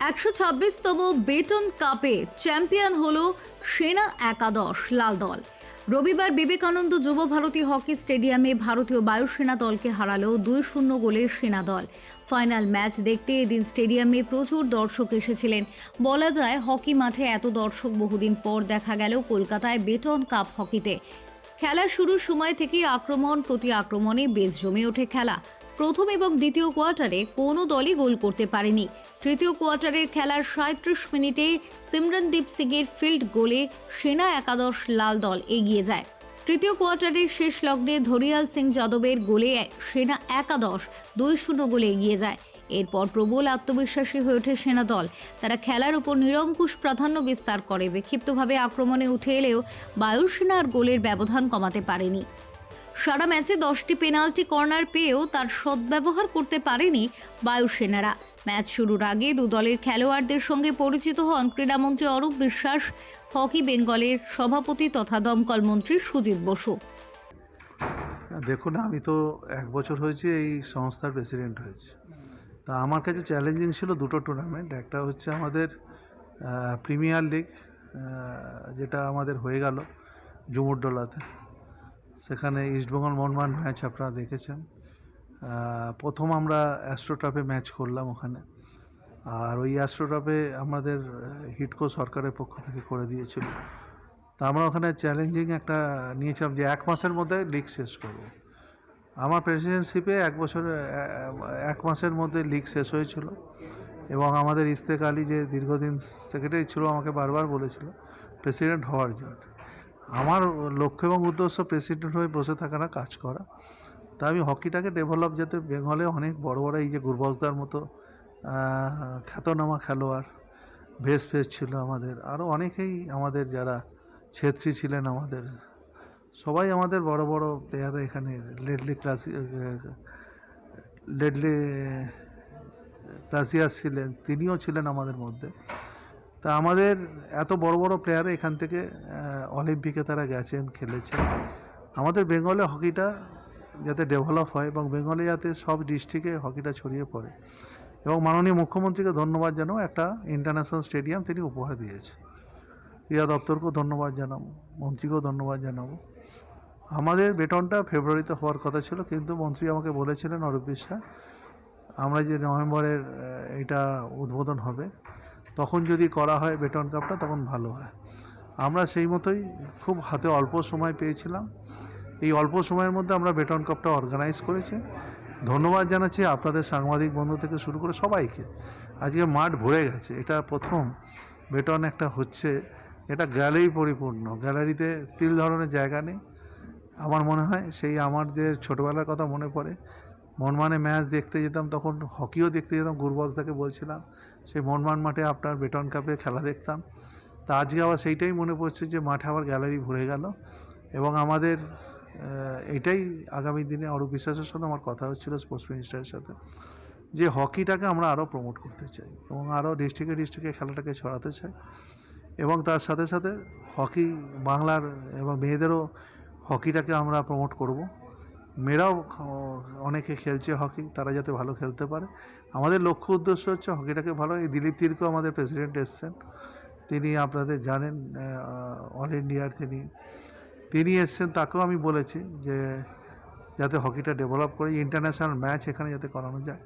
একশো ছাব্বিশতম বেটন কাপে চ্যাম্পিয়ন হল সেনা একাদশ লাল দল। রবিবার বিবেকানন্দ যুব ভারতী হকি স্টেডিয়ামে ভারতীয় বায়ুসেনা দলকে হারালো দুই শূন্য গোলে সেনা দল। ফাইনাল ম্যাচ দেখতে এদিন স্টেডিয়ামে প্রচুর দর্শক এসেছিলেন। বলা যায়, হকি মাঠে এত দর্শক বহুদিন পর দেখা গেল কলকাতায় বেটন কাপ হকিতে। খেলা শুরুর সময় থেকেই আক্রমণ প্রতি আক্রমণে বেশ জমে ওঠে খেলা। প্রথম এবং দ্বিতীয় কোয়ার্টারে কোনো দলই গোল করতে পারেনি। তৃতীয় কোয়ার্টারের খেলার সাঁত্রিশ মিনিটে সিমরনদীপ সিংয়ের ফিল্ড গোলে সেনা একাদশ লাল দল এগিয়ে যায়। তৃতীয় কোয়ার্টারের শেষ লগ্নে ধরিয়াল সিং যাদবের গোলে সেনা একাদশ দুই শূন্য গোলে এগিয়ে যায়। এরপর প্রবল আত্মবিশ্বাসী হয়ে ওঠে সেনা দল। তারা খেলার উপর নিরঙ্কুশ প্রাধান্য বিস্তার করে। বিক্ষিপ্তভাবে আক্রমণে উঠে এলেও বায়ুসেনার গোলের ব্যবধান কমাতে পারেনি। সারা ম্যাচে দশটি পেনাল্টি কর্নার পেয়েও তার সদ্ব্যবহার করতে পারেনি বায়ুসেনারা। ম্যাচ শুরুর আগে দু দলের খেলোয়াড়দের সঙ্গে পরিচিত হন ক্রীড়ামন্ত্রী অরূপ বিশ্বাস, হকি বেঙ্গলের সভাপতি তথা দমকল মন্ত্রী সুজিত বসু। দেখুন, আমি তো এক বছর হয়েছে এই সংস্থার প্রেসিডেন্ট হয়েছে। তা আমার কাছে চ্যালেঞ্জিং ছিল দুটো টুর্নামেন্ট। একটা হচ্ছে আমাদের প্রিমিয়ার লিগ যেটা আমাদের হয়ে গেল জুমুরডোলাতে সেখানে ইস্টবেঙ্গল মোহনবাগান ম্যাচ আপনারা দেখেছেন। প্রথম আমরা অ্যাস্ট্রোটাপে ম্যাচ করলাম ওখানে। আর ওই অ্যাস্ট্রোটাপে আমাদের হিটকো সরকারের পক্ষ থেকে করে দিয়েছিল। তা আমরা ওখানে চ্যালেঞ্জিং একটা নিয়েছিলাম যে এক মাসের মধ্যে লিগ শেষ করব। আমার প্রেসিডেন্টশিপে এক বছর এক মাসের মধ্যে লিগ শেষ হয়েছিল। এবং আমাদের ইস্তেক আলী যে দীর্ঘদিন সেক্রেটারি ছিল, আমাকে বারবার বলেছিল প্রেসিডেন্ট হওয়ার জন্য। আমার লক্ষ্য এবং উদ্দেশ্য প্রেসিডেন্ট হয়ে বসে থাকা না, কাজ করা। তা আমি হকিটাকে ডেভেলপ যাতে বেঙ্গলে অনেক বড় বড় এই যে গুরবাজদার মতো খ্যাতনামা খেলোয়াড় ভেস ফেস ছিল আমাদের। আরও অনেকেই আমাদের যারা ছেত্রী ছিলেন আমাদের, সবাই আমাদের বড় বড় প্লেয়ার এখানে লেডলি ক্লাসি লেডলি ক্লাসিয়াস ছিলেন, তিনিও ছিলেন আমাদের মধ্যে। তা আমাদের এত বড় বড় প্লেয়ার এখান থেকে অলিম্পিকে তারা গেছেন, খেলেছেন। আমাদের বেঙ্গলে হকিটা যাতে ডেভেলপ হয় এবং বেঙ্গলে যাতে সব ডিস্ট্রিক্টে হকিটা ছড়িয়ে পড়ে। এবং মাননীয় মুখ্যমন্ত্রীকে ধন্যবাদ জানাব একটা ইন্টারন্যাশনাল স্টেডিয়াম তিনি উপহার দিয়েছে। ক্রীড়া দপ্তরকেও ধন্যবাদ জানাব মন্ত্রীকেও ধন্যবাদ জানাব আমাদের বেতনটা ফেব্রুয়ারিতে হওয়ার কথা ছিল, কিন্তু মন্ত্রী আমাকে বলেছিলেন, অরূপ বিশ্বাস, আমরা যে নভেম্বরের এটা উদ্বোধন হবে তখন যদি করা হয় বেটন কাপটা, তখন ভালো হয়। আমরা সেই মতোই খুব হাতে অল্প সময় পেয়েছিলাম। এই অল্প সময়ের মধ্যে আমরা বেটন কাপটা অর্গানাইজ করেছি। ধন্যবাদ জানাচ্ছি আপনাদের সাংবাদিক বন্ধু থেকে শুরু করে সবাইকে। আজকে মাঠ ভরে গেছে। এটা প্রথম বেটন একটা হচ্ছে। এটা গ্যালারি পরিপূর্ণ। গ্যালারিতে তিল ধরনের জায়গা নেই। আমার মনে হয় সেই আমাদের ছোটোবেলার কথা মনে পড়ে। মনমানে ম্যাচ দেখতে যেতাম, তখন হকিও দেখতে যেতাম, গুরবক্স থেকে বলছিলাম। সেই মনমান মাঠে আপনার বেটন কাপে খেলা দেখতাম। তা আজকে আবার সেইটাই মনে পড়ছে যে মাঠে আবার গ্যালারি ভরে গেল। এবং আমাদের এটাই আগামী দিনে অরূপ বিশ্বাসের সাথে আমার কথা হচ্ছিল স্পোর্টস মিনিস্টারের সাথে। যে হকিটাকে আমরা আরও প্রমোট করতে চাই এবং আরও ডিস্ট্রিক্টে ডিস্ট্রিক্টে খেলাটাকে ছড়াতে চাই। এবং তার সাথে সাথে হকি বাংলার এবং মেয়েদেরও হকিটাকে আমরা প্রমোট করব। মেয়েরাও অনেকে খেলছে হকি, তারা যাতে ভালো খেলতে পারে। আমাদের লক্ষ্য উদ্দেশ্য হচ্ছে হকিটাকে ভালো। এই দিলীপ তির্কও আমাদের প্রেসিডেন্ট এসছেন। তিনি আপনাদের জানেন অল ইন্ডিয়ার তিনি। তিনি এসছেন, তাকেও আমি বলেছি যে যাতে হকিটা ডেভেলপ করে ইন্টারন্যাশনাল ম্যাচ এখানে যাতে করানো যায়।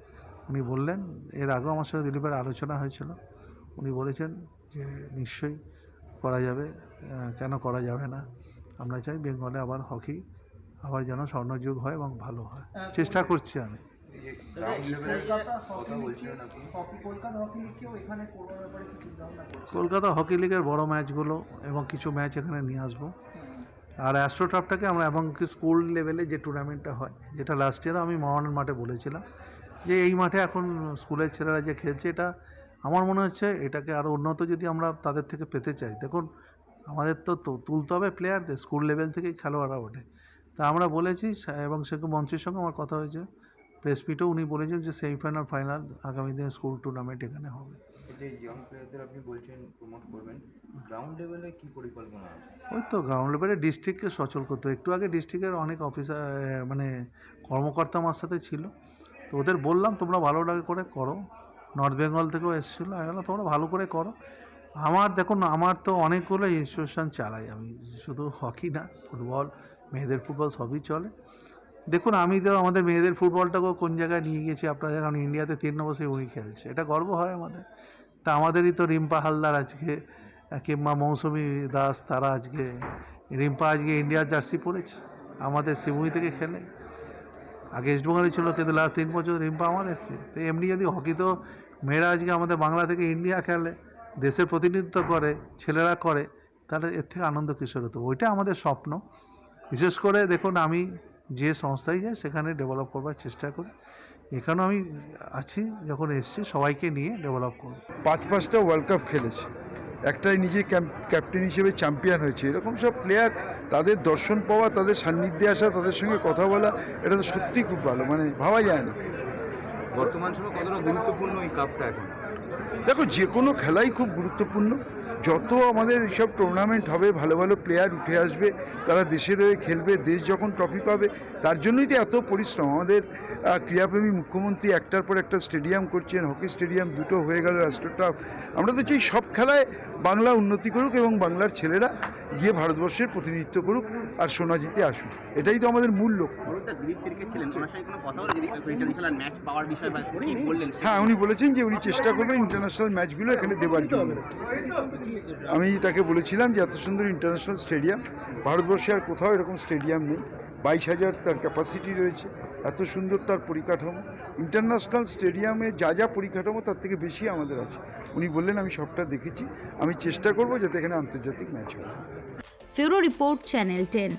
উনি বললেন, এর আগেও আমার সঙ্গে দিলীপের আলোচনা হয়েছিল। উনি বলেছেন যে নিশ্চয়ই করা যাবে কেন করা যাবে না। আমরা চাই বেঙ্গলে আবার হকি আবার যেন স্বর্ণযুগ হয় এবং ভালো হয়। চেষ্টা করছি আমি। কলকাতা হকি লিগের বড় ম্যাচগুলো এবং কিছু ম্যাচ এখানে নিয়ে আসব। আর অ্যাস্ট্রোটাপটাকে আমরা এবং কি স্কুল লেভেলে যে টুর্নামেন্টটা হয় যেটা লাস্ট ইয়ারও আমি মহানের মাঠে বলেছিলাম যে এই মাঠে এখন স্কুলের ছেলেরা যে খেলছে এটা আমার মনে হচ্ছে এটাকে আরও উন্নত যদি আমরা তাদের থেকে পেতে চাই। দেখুন আমাদের তো তো তুলতে হবে প্লেয়ারদের স্কুল লেভেল থেকেই খেলোয়াড়রা ওঠে। তা আমরা বলেছি এবং সেরকম মন্ত্রীর সঙ্গে আমার কথা হয়েছে। প্রেসপিটেও উনি বলেছেন যে সেমিফাইনাল ফাইনাল আগামী দিনে স্কুল টুর্নামেন্ট এখানে হবে। যে ইয়ং প্লেয়ারদের আপনি বলছেন প্রমোট করবেন গ্রাউন্ড লেভেলে কি পরিকল্পনা আছে? ওই তো গ্রাউন্ড লেভেলে ডিস্ট্রিক্টকে সচল করতে একটু আগে ডিস্ট্রিক্টের অনেক অফিসার মানে কর্মকর্তা আমার সাথে ছিল। তো ওদের বললাম তোমরা ভালো লাগে করে করো। নর্থ বেঙ্গল থেকেও এসেছিল। আমি বললাম তোমরা ভালো করে করো। আমার দেখুন আমার তো অনেকগুলো ইনস্টিটিউশন চালাই। আমি শুধু হকি না ফুটবল মেয়েদের ফুটবল সবই চলে। দেখুন, আমি তো আমাদের মেয়েদের ফুটবলটাকেও কোন জায়গায় নিয়ে গেছি আপনারা এখন ইন্ডিয়াতে তিন নম্বর সে উনি খেলছে। এটা গর্ব হয় আমাদের। তা আমাদেরই তো রিম্পা হালদার আজকে কিংবা মৌসুমী দাস, তারা আজকে, রিম্পা আজকে ইন্ডিয়ার জার্সি পরেছে, আমাদের সিমুই থেকে খেলে। আগে ইস্টবেঙ্গলে ছিল, কিন্তু লাস্ট তিন বছর রিম্পা আমাদের। তো এমনি যদি হকি তো মেয়েরা আজকে আমাদের বাংলা থেকে ইন্ডিয়া খেলে, দেশের প্রতিনিধিত্ব করে, ছেলেরা করে, তাহলে এর থেকে আনন্দ কিশোর হতো? ওইটা আমাদের স্বপ্ন। বিশেষ করে দেখুন আমি যে সংস্থায় যাই সেখানে ডেভেলপ করবার চেষ্টা করি। এখানেও আমি আছি যখন এসেছি সবাইকে নিয়ে ডেভেলপ করব। পাঁচ পাঁচটা ওয়ার্ল্ড কাপ খেলেছে। একটাই নিজে ক্যাপ্টেন হিসেবে চ্যাম্পিয়ন হয়েছে। এরকম সব প্লেয়ার তাদের দর্শন পাওয়া তাদের সান্নিধ্যে আসা তাদের সঙ্গে কথা বলা এটা তো সত্যি খুব ভালো মানে ভাবা যায় না। বর্তমান সময় কতটা গুরুত্বপূর্ণ এই কাপটা এখন? দেখো যে কোনো খেলাই খুব গুরুত্বপূর্ণ। যত আমাদের এইসব টুর্নামেন্ট হবে ভালো ভালো প্লেয়ার উঠে আসবে তারা দেশের হয়ে খেলবে দেশ যখন ট্রফি পাবে তার জন্যই তো এত পরিশ্রম। আমাদের ক্রীড়াপ্রেমী মুখ্যমন্ত্রী একটার পর একটা স্টেডিয়াম করছেন হকি স্টেডিয়াম দুটো হয়ে গেল রাষ্ট্রটাপ আমরা তো চাই সব খেলায় বাংলা উন্নতি করুক এবং বাংলার ছেলেরা গিয়ে ভারতবর্ষের প্রতিনিধিত্ব করুক আর সোনা জিতে আসুক। এটাই তো আমাদের মূল লক্ষ্য। হ্যাঁ উনি বলেছেন যে উনি চেষ্টা করবেন ইন্টারন্যাশনাল ম্যাচগুলো এখানে দেওয়ার জন্য। আমি তাকে বলেছিলাম যে এত সুন্দর ইন্টারন্যাশনাল স্টেডিয়াম ভারতবর্ষে আর কোথাও এরকম স্টেডিয়াম নেই। বাইশ হাজার তার ক্যাপাসিটি রয়েছে, এত সুন্দর তার পরিকাঠামো। ইন্টারন্যাশনাল স্টেডিয়ামে যা যা পরিকাঠামো, তার থেকে বেশি আমাদের আছে। উনি বললেন, আমি সবটা দেখেছি। আমি চেষ্টা করব যাতে এখানে আন্তর্জাতিক ম্যাচ হয়। Report channel ten.